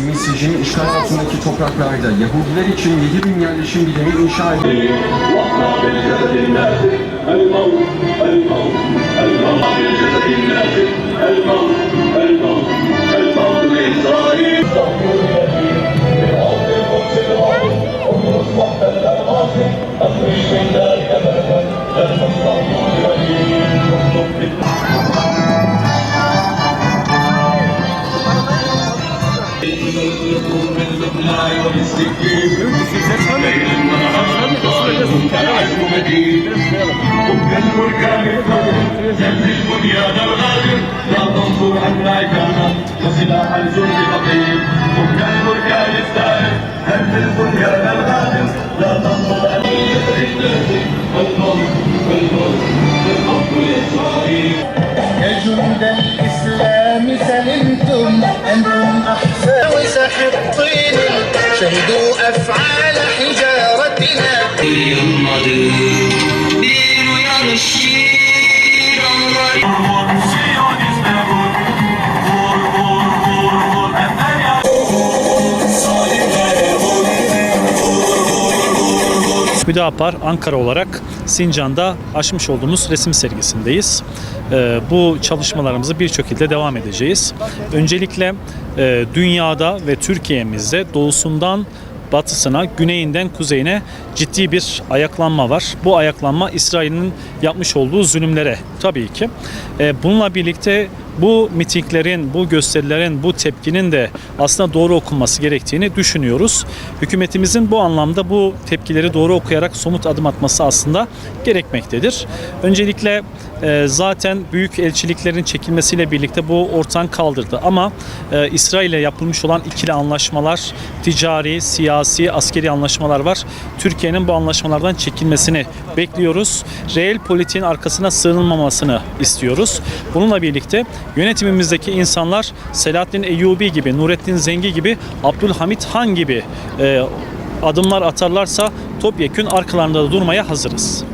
Yasemin Sicin işgal altındaki topraklarda Yahudiler için 7 bin yerleşim birimi inşa edildi. وسلاح الجند خطير قمنا البركان الثالث هد البنيان الغادر لا تنظر عنا والموت والموت والحب لإسرائيل يا جند الإسلام سلمتم أنتم أحسن. وسح الطين شهدوا أفعال حجارتنا Yılmadı bir uyanış şiir anlar Siyonizme vur Vur vur vur vur Emel Hüdapar Ankara olarak Sincan'da açmış olduğumuz resim sergisindeyiz. Ee, Bu çalışmalarımızı birçok ilde devam edeceğiz. Öncelikle e, dünyada ve Türkiye'mizde doğusundan batısına, güneyinden kuzeyine ciddi bir ayaklanma var. Bu ayaklanma İsrail'in yapmış olduğu zulümlere tabii ki. Ee, Bununla birlikte bu mitinglerin, bu gösterilerin, bu tepkinin de aslında doğru okunması gerektiğini düşünüyoruz. Hükümetimizin bu anlamda bu tepkileri doğru okuyarak somut adım atması aslında gerekmektedir. Öncelikle e, zaten büyük elçiliklerin çekilmesiyle birlikte bu ortadan kaldırdı. Ama e, İsrail ile yapılmış olan ikili anlaşmalar, ticari, siyasi, askeri anlaşmalar var. Türkiye'nin bu anlaşmalardan çekilmesini bekliyoruz. Reel politiğin arkasına sığınılmamasını istiyoruz. Bununla birlikte yönetimimizdeki insanlar Selahattin Eyyubi gibi, Nurettin Zengi gibi, Abdülhamit Han gibi e, adımlar atarlarsa topyekün arkalarında da durmaya hazırız.